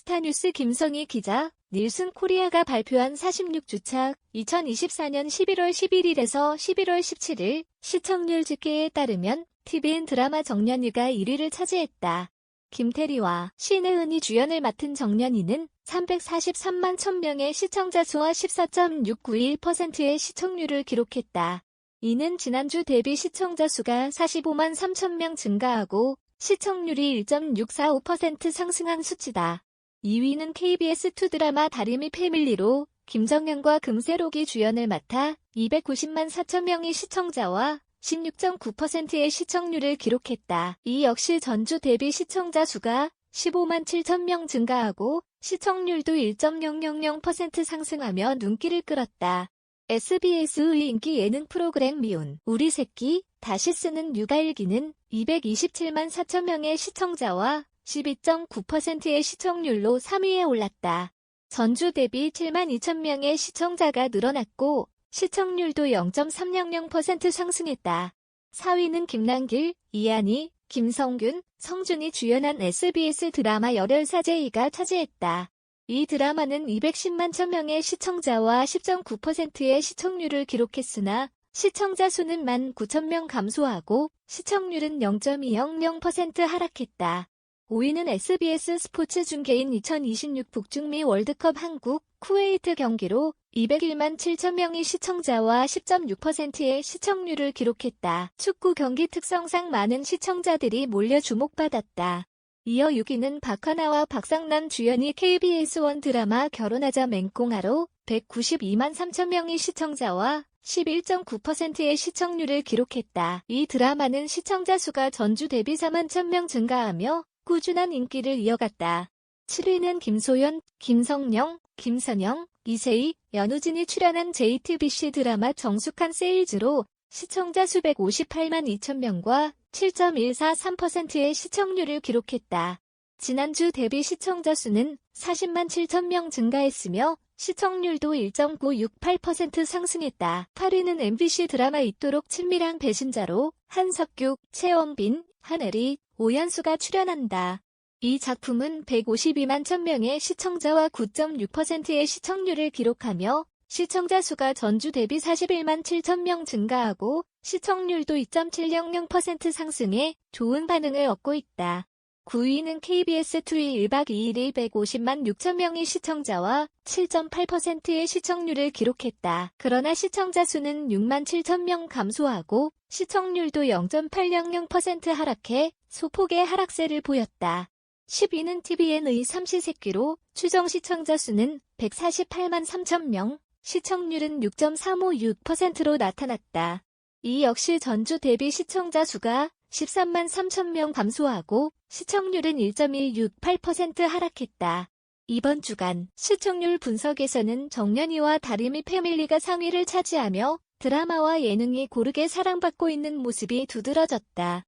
스타뉴스 김성희 기자, 닐슨 코리아가 발표한 46주차 2024년 11월 11일에서 11월 17일 시청률 집계에 따르면 TVN 드라마 정년이가 1위를 차지했다. 김태리와 신혜은이 주연을 맡은 정년이는 343만 1000명의 시청자 수와 14.691%의 시청률을 기록했다. 이는 지난주 대비 시청자 수가 45만 3천명 증가하고 시청률이 1.645% 상승한 수치다. 2위는 KBS2 드라마 다리미 패밀리로 김정현과 금세록이 주연을 맡아 290만 4천 명의 시청자와 16.9%의 시청률을 기록했다. 이 역시 전주 대비 시청자 수가 15만 7천 명 증가하고 시청률도 1.000% 상승하며 눈길을 끌었다. SBS의 인기 예능 프로그램 미운 우리 새끼 다시 쓰는 육아일기는 227만 4천 명의 시청자와 12.9%의 시청률로 3위에 올랐다. 전주 대비 7만 2천 명의 시청자가 늘어났고 시청률도 0.300% 상승했다. 4위는 김남길, 이한희, 김성균, 성준이 주연한 SBS 드라마 열혈사제이가 차지했다. 이 드라마는 210만 천 명의 시청자와 10.9%의 시청률을 기록했으나 시청자 수는 1만 9천 명 감소하고 시청률은 0.200% 하락했다. 5위는 SBS 스포츠 중계인 2026 북중미 월드컵 한국 쿠웨이트 경기로 201만 7천 명의 시청자와 10.6%의 시청률을 기록했다. 축구 경기 특성상 많은 시청자들이 몰려 주목받았다. 이어 6위는 박하나와 박상남 주연이 KBS1 드라마 결혼하자 맹꽁하로 192만 3천 명의 시청자와 11.9%의 시청률을 기록했다. 이 드라마는 시청자 수가 전주 대비 4만 1천0명 증가하며 꾸준한 인기를 이어갔다. 7위는 김소연, 김성령, 김선영, 이세희, 연우진이 출연한 JTBC 드라마 정숙한 세일즈로 시청자 수 158만 2천 명과 7.143%의 시청률을 기록했다. 지난주 대비 시청자 수는 40만 7천 명 증가했으며 시청률도 1.968% 상승했다. 8위는 MBC 드라마 있도록 친밀한 배신자로 한석규, 최원빈, 한혜리, 오연수가 출연한다. 이 작품은 152만 1000명의 시청자와 9.6%의 시청률을 기록하며 시청자 수가 전주 대비 41만 7천명 증가하고 시청률도 2.700% 상승해 좋은 반응을 얻고 있다. 9위는 KBS2의 1박 2일이 150만 6천 명의 시청자와 7.8%의 시청률을 기록했다. 그러나 시청자 수는 6만 7천 명 감소하고 시청률도 0.800% 하락해 소폭의 하락세를 보였다. 10위는 TVN의 삼시세끼로 추정 시청자 수는 148만 3천 명, 시청률은 6.356%로 나타났다. 이 역시 전주 대비 시청자 수가 13만 3천 명 감소하고 시청률은 1.168% 하락했다. 이번 주간 시청률 분석에서는 정연이와 다리미 패밀리가 상위를 차지하며 드라마와 예능이 고르게 사랑받고 있는 모습이 두드러졌다.